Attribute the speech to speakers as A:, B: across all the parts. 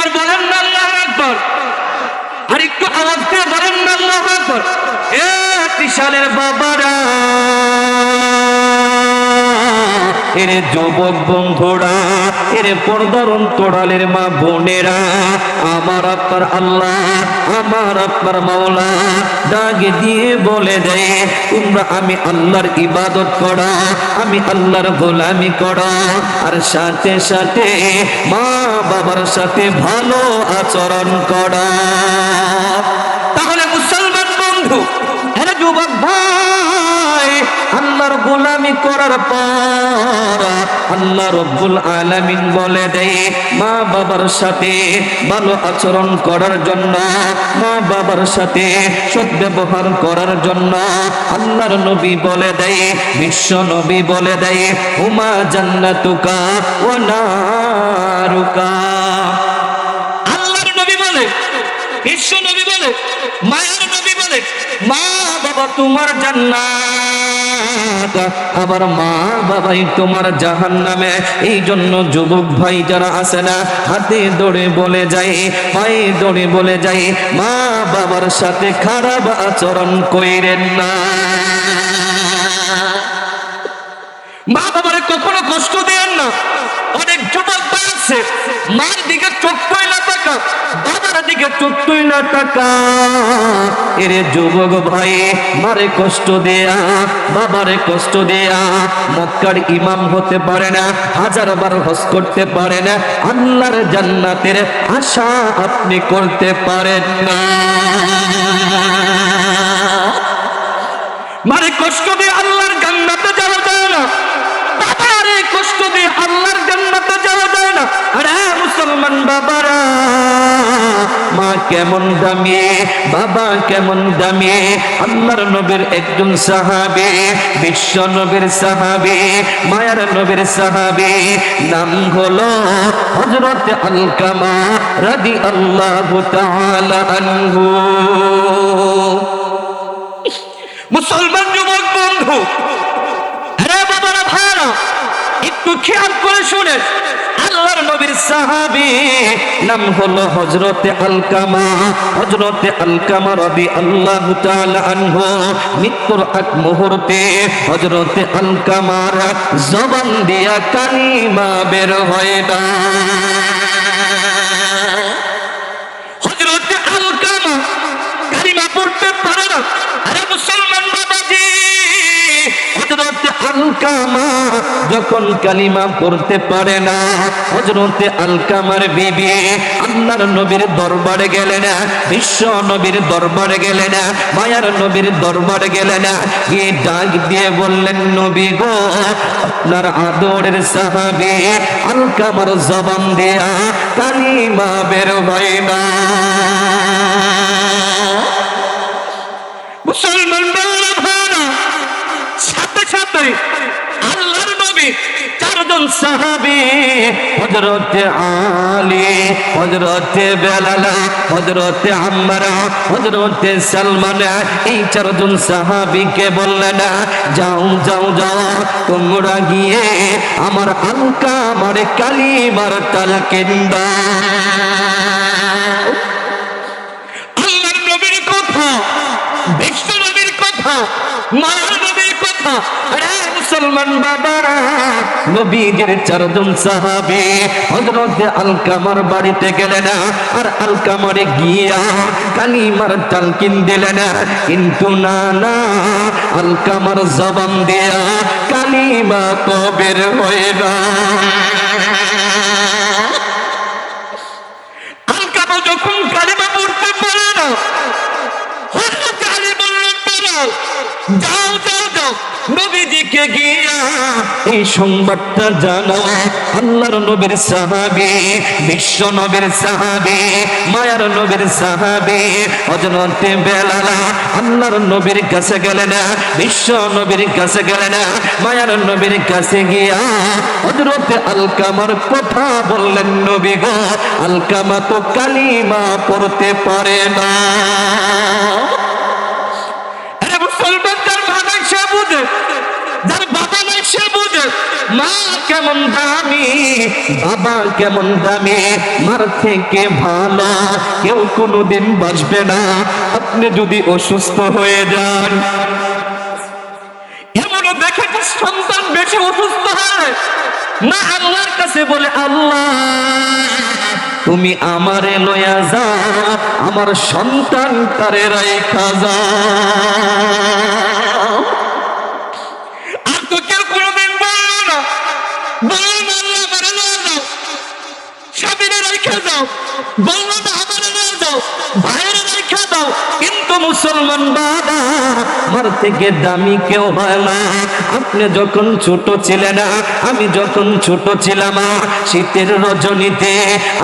A: একবার বলেন না আল্লাহ একবার আর একটু আওয়াজ করে বলেন না আল্লাহ একবার এ বাবারা। এর যুবক বন্ধুরা, এর পর্দার অন্তরালের মা বোনেরা, আমার আপনার আল্লাহ, আমার আপনার মাওলা ডাক দিয়ে বলে দেয়, তোমরা আমি আল্লাহর ইবাদত করা, আমি আল্লাহর গোলামি করা, আর সাথে সাথে মা বাবার সাথে ভালো আচরণ করা। তাহলে মুসলমান বন্ধু হ্যাঁ যুবক ভাই আল্লাহর গোলামি করার পর আল্লাহ রব্বুল আলামিন বলে দেয়, মা বাবার সাথে ভালো আচরণ করার জন্য, মা বাবার সাথে সদ্ব্যবহার করার জন্য আল্লাহর নবী বলে দেয়, বিশ্ব নবী বলে দেয় হুমা জান্নাতুকা ও নারুকা। আল্লাহর নবী বলে, বিশ্ব নবী বলে, মায়ের নবী বলে, মা তোমার জান্নাত। আবার মা বাবাই তোমার জাহান নামে এই জন্য যুবক ভাই যারা আছে না, হাতে দৌড়ে বলে যায়, পায়ে দৌড়ে বলে যায়, মা বাবার সাথে খারাপ আচরণ কইরেন না। মা বাবারে কখনো কষ্ট দেন না। অনেক যুবক আছে, মার দিকে চোখ পয়লা বাবার দিকে চোখ না টাকা। এরে যুবক ভাই, মারে কষ্ট দেয়া, বাবারে কষ্ট দেয়া। মক্কার ইমাম হতে পারে না, হাজার বার হস করতে পারে না, আল্লাহর জান্নাতের আশা আপনি করতে পারেন না। কেমন দামি? বাবা কেমন দামি? আল্লাহর নবীর একজন সাহাবে, বিশ্ব নবীর সাহাবে, মায়ার নবীর সাহাবে। নাম হলো হজরত আলকামা রাদি আল্লাহ আনহু। মুসলমান যুবক বন্ধু হ্যাঁ বাবারা ভাইরা একটু খেয়াল করে শুনেন। আল্লাহর নবীর সাহাবি নাম হলো হজরতে আলকামা। হজরতে আলকামা রবি আল্লাহ আনহু। মৃত্যুর এক মুহূর্তে হজরতে আলকামার জবান দিয়া কালিমা বের হয় না। হজরতে আলকামা কালিমা পড়তে পারে না। আরে মুসলমান বাবাজি! আলকামা, যখন কালিমা পড়তে পারে না হজরতে আলকামার বিবি আল্লাহর নবীর দরবারে গেলে না, বিশ্ব নবীর দরবারে গেলে না, মায়ার নবীর দরবারে গেলে না, গিয়ে ডাক দিয়ে বললেন, নবী গো, আপনার আদরের সাহাবি আলকামার জবান দেয়া কালিমা বের হয় না। চারজন সাহাবি হজরতে আলী হজরতে বেলালা হজরতে আম্মারা হজরতে সালমান, এই চারজন সাহাবিকে বললেন, যাও যাও যাও, তোমরা গিয়ে আমার আলকা আমার কালিমার তালকেন দাও আল্লাহর নবীর কথা, বিশ্ব নবীর কথা মায়ের নবীর কথা আরে আলকামার বাড়িতে আর আলকামারে গিয়া কালিমার কিন্তু না না, আলকামার জবান দেয়া কালিমা কবের হয়ে না আলকামা যখন কালিমা পড়তে পারে না হঠাৎ আলী বললেন "বাবা, যাও যাও যাও। নবীজিকে গিয়া এই সংবাদটা জানাও আল্লাহর নবীর সাহাবি, বিশ্ব নবীর সাহাবি, মায়ার নবীর সাহাবি হজরতে বেলালা আল্লাহর নবীর কাছে গেলেন বিশ্ব নবীর কাছে গেলেন মায়ার নবীর কাছে গিয়া হজরতে আলকামার কথা বললেন, নবী গো, আলকামা তো কালিমা পড়তে পারে না। যার বাবা নাই সে বুঝে, মা কেমন দামি, বাবা কেমন দামি, মার থেকে ভালো, কেউ কোনোদিন বাঁচবে না। আপনি যদি অসুস্থ হয়ে যান, এমনও দেখেছি সন্তান বেশি অসুস্থ হয়। না আল্লাহর কাছে বলে, আল্লাহ, তুমি আমারে লয়া যা, আমার সন্তান তারে রাইখা যাও আর তো কেউ কোনোদিন বলল না বলল না আল্লাহ আমারে লয়া যাও স্বামীরে রেখে দাও বলল না আমারে যাও দাও কিন্তু মুসলমান বাবা আমার থেকে দামি কেউ হয় না। আপনি যখন ছোট ছিলেন, আমি যখন ছোট ছিলাম, শীতের রজনীতে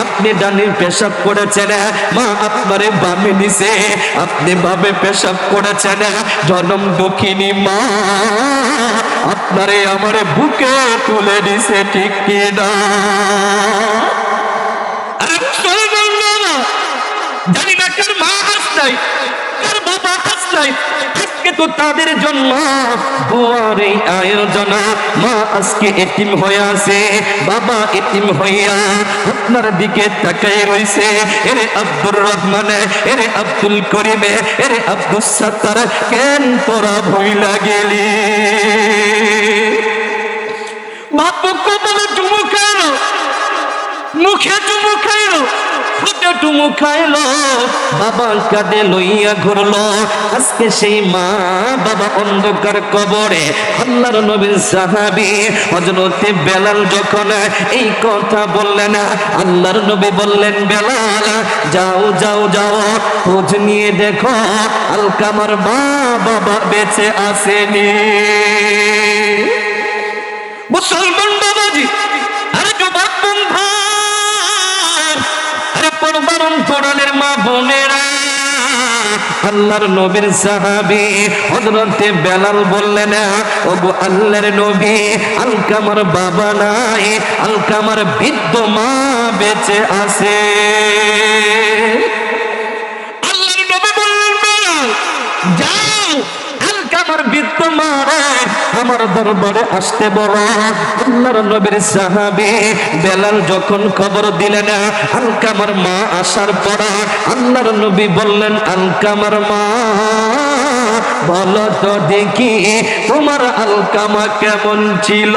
A: আপনি ডানির পেশাব করেছেন, মা আপনারে বামে নিছে, আপনি বাবে পেশাব করেছেন, জনম দুঃখিনী মা, আপনারে আমারে বুকে তুলে দিছে, ঠিক কিনা আরে মুসলমান বাবা, জানি না কার মা হাস নাই কার বাবা হাস নাই। আজকে তো তাদের জন্য বুয়ার এই আয়োজনা। মা আজকে এতিম হয়ে আছে, বাবা এতিম হইয়া আপনার দিকে তাকাই রইছে। এরে আব্দুর রহমান, এরে আব্দুল করিমে, এরে আব্দুল সাত্তার কেন তোরা ভইলা গেলি? বাপ কপালে চুমু খাইলো মুখে চুমু খাইলো ফুটে টুমু খাইলো, বাবা কাঁধে লইয়া ঘুরলো। আজকে সেই মা বাবা অন্ধকার কবরে, আল্লাহর নবীর সাহাবী হযরতে বেলাল যখন এই কথা বললেন, আল্লাহর নবী বললেন, বেলাল, যাও যাও যাও, খোঁজ নিয়ে দেখো, আলকামার মা বাবা বেঁচে আসেনি। মুসলমান বোনেরা, আল্লাহর নবীর সাহাবি হজরতে বেলাল বললেন, ওগো আল্লাহর নবী, আলকামার বাবা নাই, আলকামার বৃদ্ধ মা বেঁচে আছে। আমার দরবারে আসতে আল্লাহর নবীর সাহাবী বেলাল যখন খবর দিলেন মা আসার আল্লাহর নবী বললেন মা বলো তো দেখি তোমার আলকামা কেমন ছিল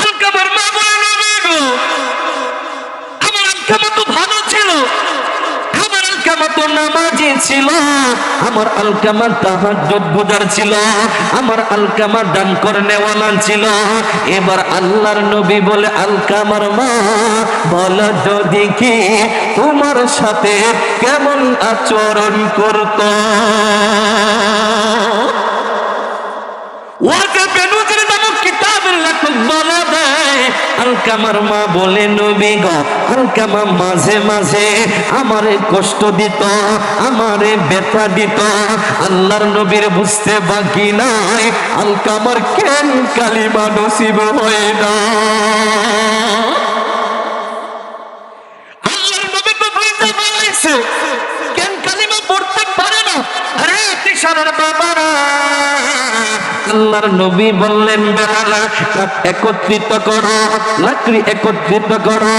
A: আলকামার মা বলে "নবী গো, আমার আলকামা তো ভালো ছিল আমার আলকামা তো নামাজি ছিল, আমার আলকামার তাহাজ্জুদ বুজার ছিল, আমার আলকামার দান করে নেওয়ালা ছিল। এবার আল্লাহর নবী বলে, আলকামার মা, বল যদি কি তোমার সাথে কেমন আচরণ করত? ওয়াকে বেনুজের নামক মা বলে, নবী গো আলকামা মাঝে কষ্ট দিত, আমারে ব্যথা দিত, আল্লাহর নবীর বুঝতে বাকি নাই আলকামার কেন কালিমা নসিব হয় না। কেন কালিমা পড়তে পারে না। আরে তিসারের বাবারা আল্লাহর নবী বললেন বেলালা একত্রিত করো, লাকড়ি একত্রিত করো,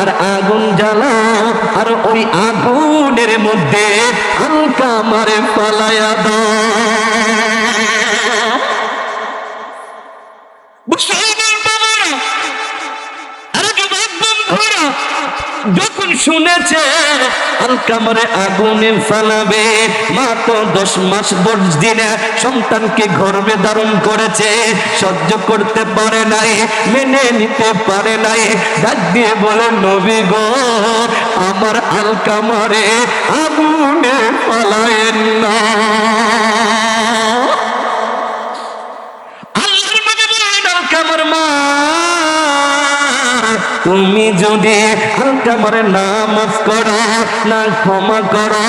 A: আর আগুন জ্বালা আর ওই আগুনের মধ্যে হালকা মারে পালায়া দাও মুসলমান বাবারা আরে যুবক বন্ধুরা যখন শুনেছে আলকামরে আগুনে ফেলাবে। মা তো দশ মাস দশ দিনে সন্তানকে গর্ভে ধারণ করেছে, সহ্য করতে পারে নাই, মেনে নিতে পারে নাই। ডাক দিয়ে বলে, নবী গো, আমার আলকামারে আগুনে ফলায়েন না। তুমি যদি আলকামার না মাফ করো, না ক্ষমা করো,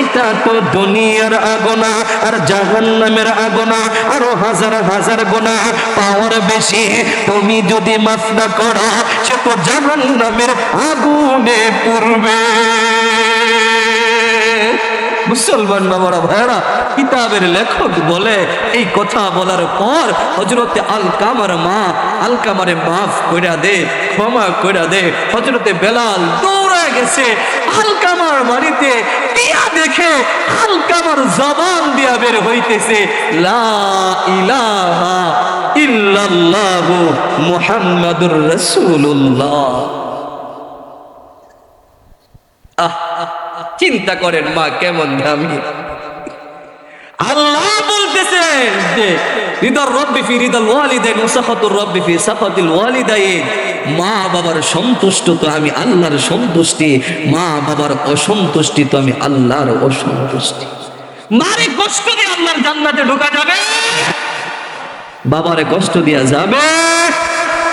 A: এটা তো দুনিয়ার আগোনা আর জাহান নামের আগোনা, আরও হাজার হাজার গোনা পাওয়ার বেশি। তুমি যদি মাফ না করো, সে তো জাহান নামের আগুনে পূর্বে মুসলমান বাবারা ভাইরা কিতাবের লেখক বলে এই কথা বলার পর হজরতে আল কামার মা আল কামারে মাফ কইরা দে, ক্ষমা কইরা দে হজরতে বেলাল দৌড়া গেছে আল কামার বাড়িতে দিয়া দেখে আল কামার জবান দিয়া বের হইতেছে, লা ইলাহা ইল্লাল্লাহু মুহাম্মাদুর রাসূলুল্লাহ। চিন্তা করেন, মা, কেমন দামি আল্লাহ বলতেছেন যে, রিদার রব্বি ফি রিদাল ওয়ালিদাইন ওয়া সাখাতুর রব্বি ফি সাখাতিল ওয়ালিদাইন। মা বাবার সন্তুষ্ট তো আমি আল্লাহর সন্তুষ্টি, মা বাবার অসন্তুষ্টি তো আমি আল্লাহর অসন্তুষ্টি। মারে কষ্ট দিয়ে আল্লাহর জান্নাতে ঢোকা যাবে, বাবারে কষ্ট দেওয়া যাবে।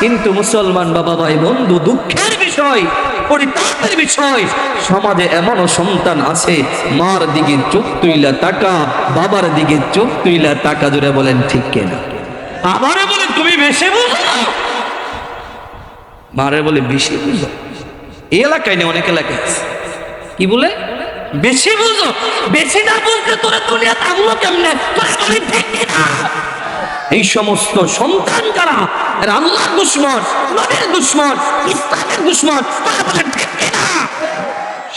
A: কিন্তু মুসলমান বাবা ভাই বন্ধু, দুঃখের বিষয় পরিতাপের বিষয়। সমাজে এমনও সন্তান আছে, মার দিকে চোখ তুইলা টাকা বাবার দিকে চোখ তুইলা টাকা জুড়ে বলেন, ঠিক কেনা? বলে, তুমি বেশি বুঝো মারে বলে, বেশি বুঝো। এই এলাকায় নেই, অনেক এলাকায় কি বলে? বেশি বুঝো। বেশি না বুঝতে তোরা দুনিয়া থাকল কেমনে? এই সমস্ত সন্তান কারা? এরা আল্লাহর দুশ্মন দুশ্মন?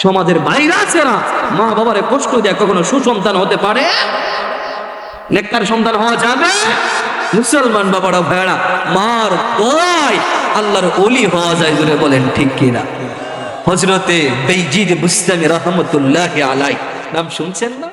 A: সমাজের বাইরে আছে এরা। মা বাবারে কষ্ট দেয় কখনো সুসন্তান হতে পারে? নেককার সন্তান হওয়া যাবে? মুসলমান বাবারা ভেড়া মার দয় আল্লাহর অলি হওয়া যায় বলে বলেন, ঠিক কিনা? হজরতে বেইজিদ বুস্তামি রহমতুল্লাহ আলাই নাম শুনছেন না?